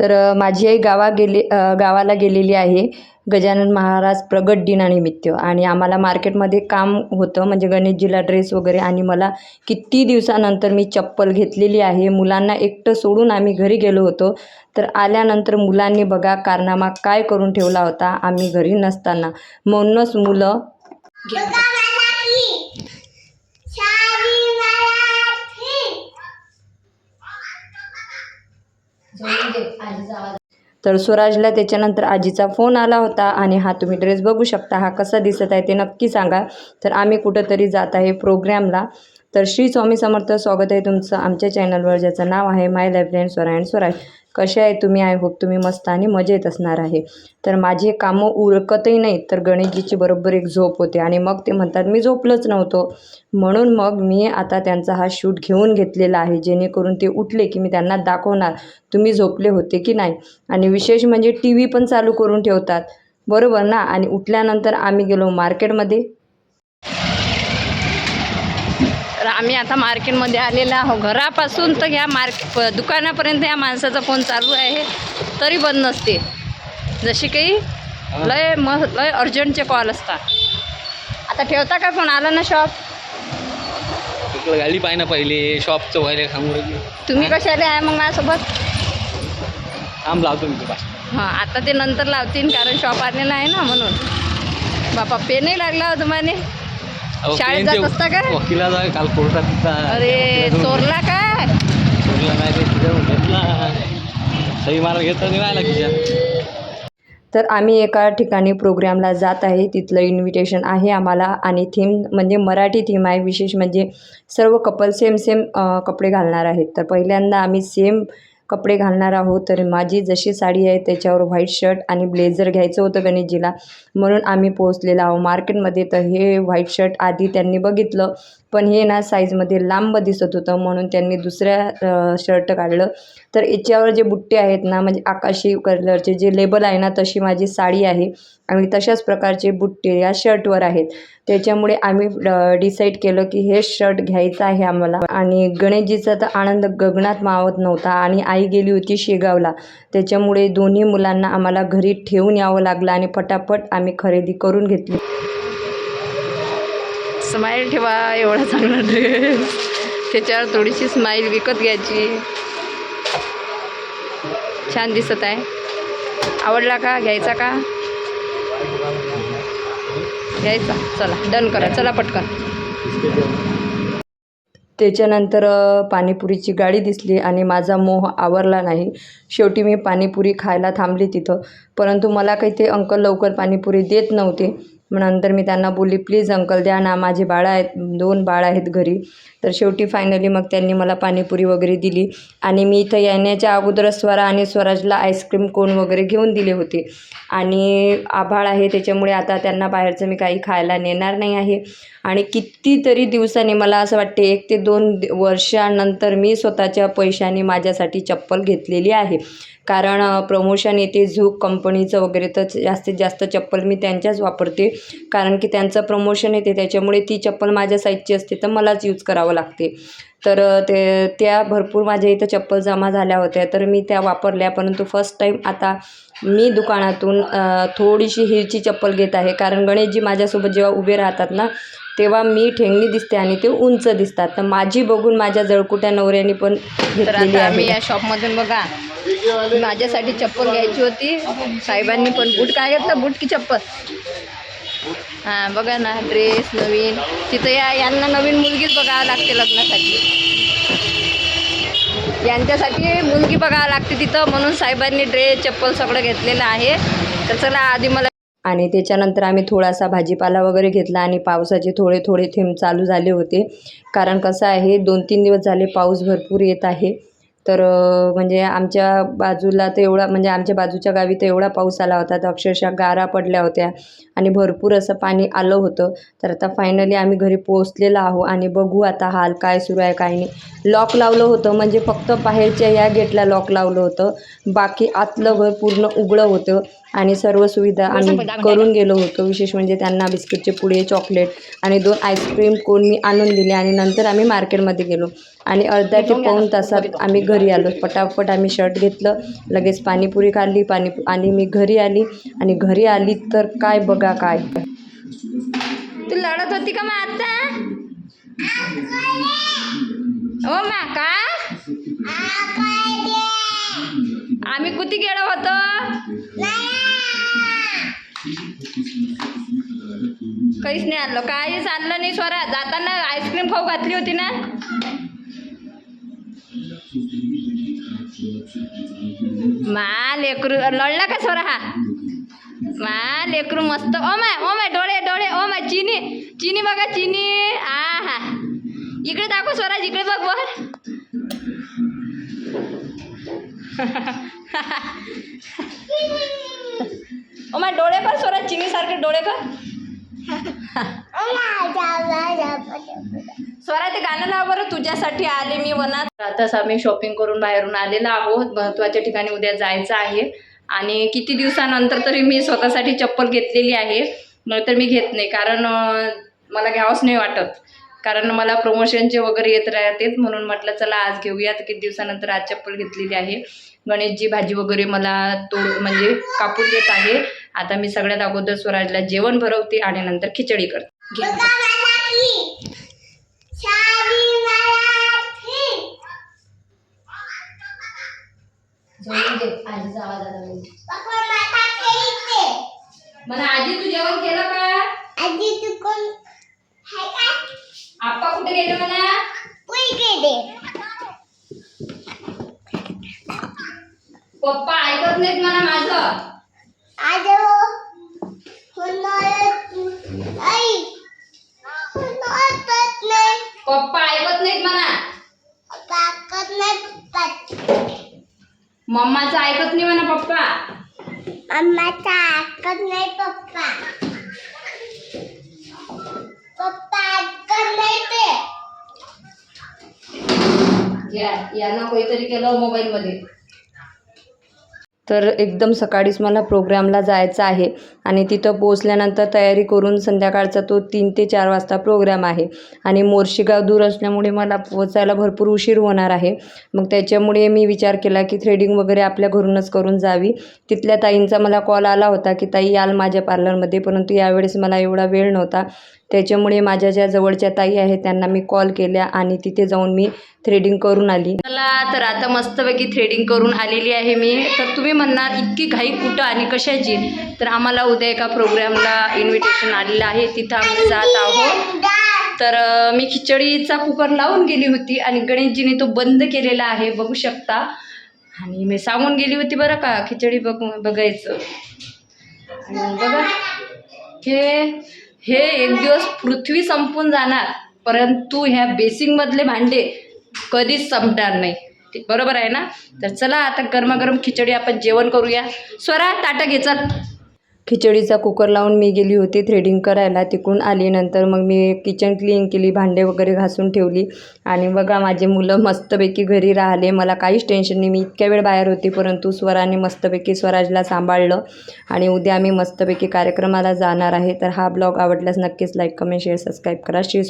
तर माझी आई गावा गेले गावाला गेलेली आहे. गजानन महाराज प्रगट दिनानिमित्त. आणि आम्हाला मार्केटमध्ये काम होतं म्हणजे गणेशजीला ड्रेस वगैरे. आणि मला किती दिवसानंतर मी चप्पल घेतलेली आहे. मुलांना एकटं सोडून आम्ही घरी गेलो होतो. तर आल्यानंतर मुलांनी बघा कारनामा काय करून ठेवला होता आम्ही घरी नसताना. म्हणूनच मुलं तर स्वराजला त्याच्यानंतर आजीचा फोन आला होता आणि हा तुम्ही ड्रेस बघू शकता हा कसा दिसत आहे ते नक्की सांगा. तर आम्ही कुठंतरी जात आहे प्रोग्रॅमला तर श्री स्वामी समर्थ स्वागत आहे तुमचं आमच्या चॅनलवर ज्याचं नाव आहे my life friend Swara and Swaraj कसे आहे तुम्ही? आय होप तुम्ही मस्त आणि मजेत असणार आहे. तर माझे कामं उरकतही नाहीत तर गणेशजीची बरोबर एक झोप होते आणि मग ते म्हणतात मी झोपलंच नव्हतो. म्हणून मग मी आता त्यांचा हा शूट घेऊन घेतलेला आहे जेणेकरून ते उठले की मी त्यांना दाखवणार तुम्ही झोपले होते की नाही? आणि विशेष म्हणजे टी व्ही पण चालू करून ठेवतात. बरोबर ना? आणि उठल्यानंतर आम्ही गेलो मार्केटमध्ये तर आम्ही आता मार्केटमध्ये आलेलो आहो घरापासून तर ह्या मार्क दुकानापर्यंत या माणसाचा फोन चालू आहे. तरी बंद नसते. जशी काही लय म लय अर्जंटचे कॉल असतात. आता ठेवता का फोन? आला ना शॉप? गाडी पाहिजे ना पहिले. शॉपचं व्हायला सांगू राहिली. तुम्ही कशाले आहे मग माझ्यासोबत? थांब लावतो मी तुला. हां आता ते नंतर लावतील कारण शॉप आलेला आहे ना म्हणून. बापा पेनही लागला हो तुम्हाला अहो, शाळेत जात असता का? वकिलाला काल कोर्टात. अरे चोरला काय चोरला नाही ते तिच्याकडून घेतला सही मारा घेतला आणि राहिला खिशात तर आम्ही एका ठिकाणी प्रोग्रामला जात आहे तिथलं इन्व्हिटेशन आहे आम्हाला आणि थीम म्हणजे मराठी थीम आहे विशेष म्हणजे सर्व कपल सेम सेम कपडे घालणार आहेत तर पहिल्यांदा आम्ही सेम कपडे घालणार आहोत तर माझी जशी साडी आहे त्याच्यावर व्हाईट शर्ट आणि ब्लेझर घ्यायचं होतं गणेशजीला. म्हणून आम्ही पोहोचलेलो आहो मार्केटमध्ये. तर हे व्हाईट शर्ट आधी त्यांनी बघितलं. पण हे ना साईजमध्ये लांब दिसत होतं म्हणून त्यांनी दुसऱ्या शर्ट काढलं. तर याच्यावर जे बुट्टे आहेत ना म्हणजे आकाशी कलरचे जे लेबल आहे ना तशी माझी साडी आहे. आणि तशाच प्रकारचे बुट्टे या शर्टवर आहेत. त्याच्यामुळे आम्ही डिसाईड केलं की हे शर्ट घ्यायचं आहे आम्हाला. आणि गणेशजीचा तर आनंद गगनात मावत नव्हता आणि आई गेली होती शेगावला. त्याच्यामुळे दोन्ही मुलांना आम्हाला घरी ठेवून यावं लागलं आणि फटाफट आम्ही खरेदी करून घेतली. स्माईल ठेवा एवढा चांगला ड्रेस त्याच्यावर थोडीशी स्माईल विकत घ्यायची. छान दिसत आहे. आवडला का? घ्यायचा का? घ्यायचा. चला डन करा. चला पटकन. त्याच्यानंतर पाणीपुरीची गाडी दिसली आणि माझा मोह आवरला नाही. शेवटी मी पाणीपुरी खायला थांबली तिथं. परंतु मला काही ते अंकल लवकर पाणीपुरी देत नव्हते. मग नंतर मी त्यांना बोलली प्लीज अंकल द्या ना माझे बाळं आहेत दोन बाळ आहेत घरी. तर शेवटी फायनली मग त्यांनी मला पाणीपुरी वगैरे दिली आणि मी इथं येण्याच्या अगोदर स्वरा आणि स्वराजला आईस्क्रीम कोण वगैरे घेऊन दिले होते. आणि आभाळ आहे त्याच्यामुळे आता त्यांना बाहेरचं मी काही खायला नेणार नाही आहे. आणि कितीतरी दिवसांनी मला असं वाटते एक ते दोन वर्षानंतर मी स्वतःच्या पैशाने माझ्यासाठी चप्पल घेतलेली आहे. कारण प्रमोशन येते झूक कंपनीचं वगैरे तर जास्तीत जास्त चप्पल मी त्यांच्याच वापरते. कारण की त्यांचं प्रमोशन येते त्याच्यामुळे ती चप्पल माझ्या साईजची असते तर मलाच यूज करावं लागते. तर ते त्या भरपूर माझ्या इथं चप्पल जमा झाल्या होत्या तर मी त्या वापरल्या. परंतु फर्स्ट टाईम आता मी दुकानातून थोडीशी हिलची चप्पल घेत आहे. कारण गणेशजी माझ्यासोबत जेव्हा उभे राहतात ना तेव्हा मी ठेंगणी दिसते आणि ते उंच दिसतात. तर माझी बघून माझ्या जळकुट्या नवऱ्याने पण घेतलेली आहे. या शॉपमधून बघा. माझ्यासाठी चप्पल घ्यायची होती. साहेबांनी पण बूट काय घेतलं बूट की चप्पल? हां बघा ना ड्रेस नवीन. तिथं या यांना नवीन मुलगीच बघावं लागते लग्नासाठी. यांच्यासाठी मुलगी बघावं लागते तिथं म्हणून साहेबांनी ड्रेस चप्पल सगळं घेतलेलं आहे. तर चला आधी मला आणि त्याच्यानंतर आम्ही थोडासा भाजीपाला वगैरे घेतला आणि पावसाचे थोडे थोडे थेंब चालू झाले होते. कारण कसं आहे दोन तीन दिवस झाले पाऊस भरपूर येत आहे. तर म्हणजे आमच्या बाजूला तर एवढा म्हणजे आमच्या बाजूच्या गावी तर एवढा पाऊस आला होता तर अक्षरशः गारा पडल्या होत्या आणि भरपूर असं पाणी आलं होतं. तर आता फायनली आम्ही घरी पोहोचलेलो आहो आणि बघू आता हाल काय सुरू आहे काय नाही. लॉक लावलं होतं म्हणजे फक्त बाहेरच्या या गेटला लॉक लावलं होतं. बाकी आतलं घर पूर्ण उघडं होतं. आणि सर्व सुविधा आम्ही करून गेलो होतो. विशेष म्हणजे त्यांना बिस्किटचे पुडे चॉकलेट आणि दोन आईस्क्रीम कोण मी आणून दिले आणि नंतर आम्ही मार्केटमध्ये गेलो. आणि अर्धा ते पाऊण तासात आम्ही घरी आलो. पटापट आम्ही शर्ट घेतलं लगेच पाणीपुरी खाल्ली पाणी आणि मी घरी आली. आणि घरी आली तर काय बघा काय. तू लढत होती का मग आता? हो मा का? आम्ही कुठे गेलो होतो? काहीच नाही आणलं. काहीच आणलं नाही स्वरा जाताना आईस्क्रीम खाऊ घातली होती ना? मा लेकरू लढला का स्वरा हा? मा लेकरू मस्त. ओ माय ओ माय डोळे डोळे ओ माय चिनी चिनी बघा चिनी. आ हा. इकडे दाखव स्वराज इकडे बघ वर. ओ माय डोळे कर स्वराज चिनी सारखे डोळे कर. स्वरा ते गाणं लाव बरं. तुझ्यासाठी आले मी वनात. आताच आम्ही शॉपिंग करून बाहेरून आलेलो आहोत. महत्त्वाच्या ठिकाणी उद्या जायचं आहे. आणि किती दिवसानंतर तरी मी स्वतःसाठी चप्पल घेतलेली आहे. नंतर मी घेत नाही. कारण मला घ्यावंच नाही वाटत. कारण मला प्रमोशनचे वगैरे येत राहतात. म्हणून म्हटलं चला आज घेऊयात. किती दिवसानंतर आज चप्पल घेतलेली आहे. गणेशजी भाजी वगैरे मला तोड म्हणजे कापून देत आहे. आता मी सगळ्यात अगोदर स्वराजला जेवण भरवते आणि नंतर खिचडी करते. मला आजी तू जेवण केलं का? आप्पा कुठे गेले मला पप्पा ऐकत नाहीत मला माझं. पप्पा ऐकत नाहीत मला मम्माचं ऐकत नाही म्हणा पप्पा. अम्माचा ऐकत नाही पप्पा. पप्पा ऐकत नाही ते. या यांना काहीतरी केलं मोबाईलमध्ये. तर एकदम सकाळीच मला प्रोग्रामला जायचं आहे. आणि तिथं पोचल्यानंतर तयारी करून संध्याकाळचा तो तीन ते चार वाजता प्रोग्राम आहे. आणि मोर्शीगाव दूर असल्यामुळे मला पोचायला भरपूर उशीर होणार आहे. मग त्याच्यामुळे मी विचार केला की थ्रेडिंग वगैरे आपल्या घरूनच करून जावी. तिथल्या ताईंचा मला कॉल आला होता की ताई याल माझ्या पार्लरमध्ये परंतु यावेळेस मला एवढा वेळ नव्हता. त्याच्यामुळे माझ्या ज्या जवळच्या ताई आहेत त्यांना मी कॉल केल्या आणि तिथे जाऊन मी थ्रेडिंग करून आली. मला तर आता मस्तपैकी थ्रेडिंग करून आलेली आहे मी. तर तुम्ही म्हणणार इतकी घाई कुठं आणि कशाची? तर आम्हाला उद्या एका प्रोग्रामला इन्व्हिटेशन आलेलं आहे. तिथं आम्ही जात आहोत. तर मी खिचडीचा कुकर लावून गेली होती आणि गणेशजीने तो बंद केलेला आहे. बघू शकता. आणि मी सांगून गेली होती बरं का खिचडी बघ बघायचं. आणि बघा हे हे एक दिवस पृथ्वी संपून जाणार परंतु ह्या बेसिंगमधले भांडे कधीच संपणार नाही. बरोबर आहे ना? तर चला आता गरमागरम खिचडी आपण जेवण करूया. स्वरा ताटं घे चल. खिचडीचा कुकर लावून मी गेली होती थ्रेडिंग करायला. तिकडून आली नंतर मग मी किचन क्लीन केली भांडे वगैरे घासून ठेवली. आणि बघा माझे मुलं मस्तपैकी घरी राहिले. मला काहीच टेन्शन नाही. मी इतक्या वेळ बाहेर होती परंतु स्वराने मस्तपैकी स्वराजला सांभाळलं. आणि उद्या आम्ही मस्तपैकी कार्यक्रमाला जाणार आहे. तर हा ब्लॉग आवडल्यास नक्कीच लाईक कमेंट शेअर सबस्क्राईब करा. शेअर